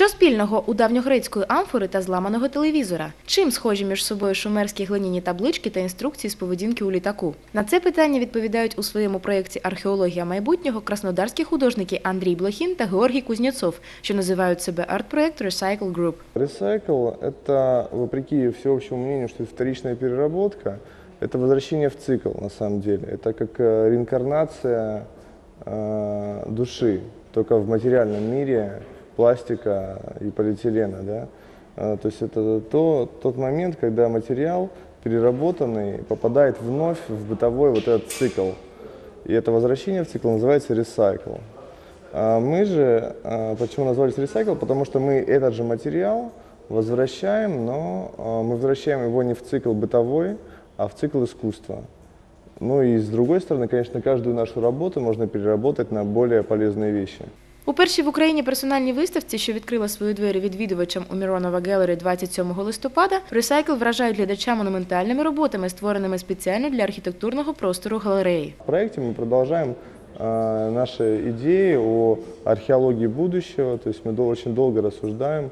Що спільного у давньогрецької амфори та зламаного телевізора? Чим схожі між собою шумерські глиняні таблички та інструкції з поведінки у літаку? На це питання відповідають у своєму проєкті Археологія майбутнього краснодарські художники Андрій Блохін та Георгій Кузнєцов, що називають себе арт-проект Recycle Group. Recycle – это, вопреки всеобщему мнению, что это вторичная переработка, это возвращение в цикл на самом деле. Это как э, реинкарнация э, души, только в материальном мире Пластика и полиэтилена. Да? Э, то есть это то, тот момент, когда материал переработанный попадает вновь в бытовой вот этот цикл. И это возвращение в цикл называется recycle. А Мы же, а, почему назвались recycle? Потому что мы этот же материал возвращаем, но а, мы возвращаем его не в цикл бытовой, а в цикл искусства. Ну и с другой стороны, конечно, каждую нашу работу можно переработать на более полезные вещи. У першій в Україні персональній виставці, що відкрила свої двері відвідувачам у Міронова Гелері 27 листопада, Recycle вражають глядача монументальними роботами, створеними спеціально для архітектурного простору галереї. В проекте мы продолжаем а, наши идеи о археологии будущего, то есть мы дол- очень долго рассуждаем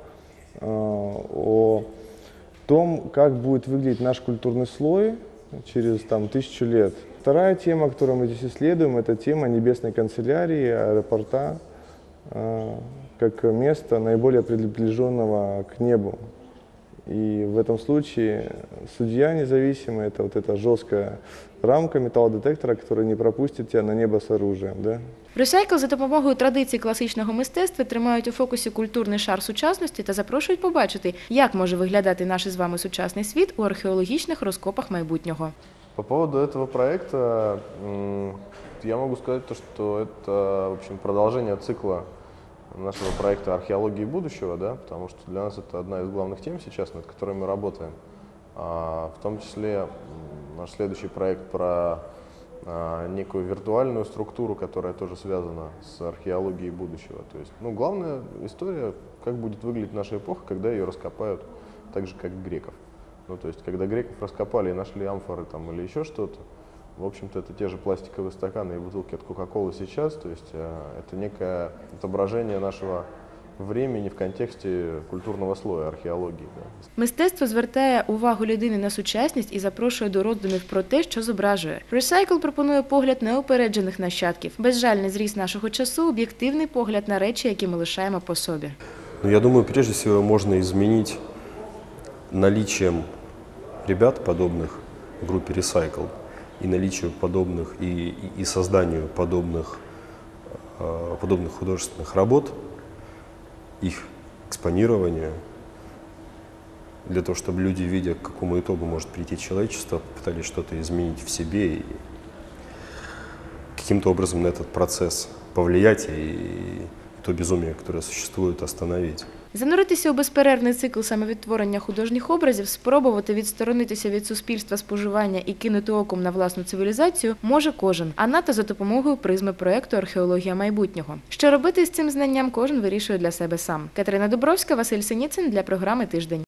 а, о том, как будет выглядеть наш культурный слой через там, тысячу лет. Вторая тема, которую мы здесь исследуем, это тема небесной канцелярии, аэропорта, а, как место наиболее приближенного к небу. И в этом случае судья независимый, это вот эта жесткая рамка металлодетектора, которая не пропустит тебя на небо с оружием. Да? Recycle за допомогою традицій класичного мистецтва тримають у фокусі культурний шар сучасності та запрошують побачити, як може виглядати наш із вами сучасний світ у археологічних розкопах майбутнього. По поводу этого проекта м, я могу сказать то, что это, в общем, продолжение цикла нашего проекта археологии будущего, да, потому что для нас это одна из главных тем сейчас, над которой мы работаем. А, в том числе наш следующий проект про а, некую виртуальную структуру, которая тоже связана с археологией будущего. То есть, ну, главная история, как будет выглядеть наша эпоха, когда ее раскопают так же, как греков. Ну, то есть, когда греков раскопали и нашли амфоры там или еще что-то, в общем-то, это те же пластиковые стаканы и бутылки от Кока-Колы сейчас. То есть, э, это некое отображение нашего времени в контексте культурного слоя археологии. Да. Мистецтво звертає увагу людини на сучасність і запрошує до роздумів про те, що зображує. Recycle пропонує погляд неупереджених нащадків, безжальний зріз нашого часу, об'єктивний погляд на речі, які ми лишаємо по собі. Но я думаю, прежде всего можно изменить наличием ребят, подобных в группе Recycle, И наличию подобных, и, и- созданию подобных, э, подобных художественных работ, их экспонированию, для того, чтобы люди, видя, к какому итогу может прийти человечество, пытались что-то изменить в себе и каким-то образом на этот процесс повлиять и то безумие, которое существует, остановить. Зануритися у безперервний цикл самовідтворення художніх образів, спробувати відсторонитися від суспільства споживання і кинути оком на власну цивілізацію може кожен, а НАТО за допомогою призми проекту Археологія майбутнього. Що робити з цим знанням, кожен вирішує для себе сам. Катерина Дубровська, Василь Синіцин для програми Тиждень.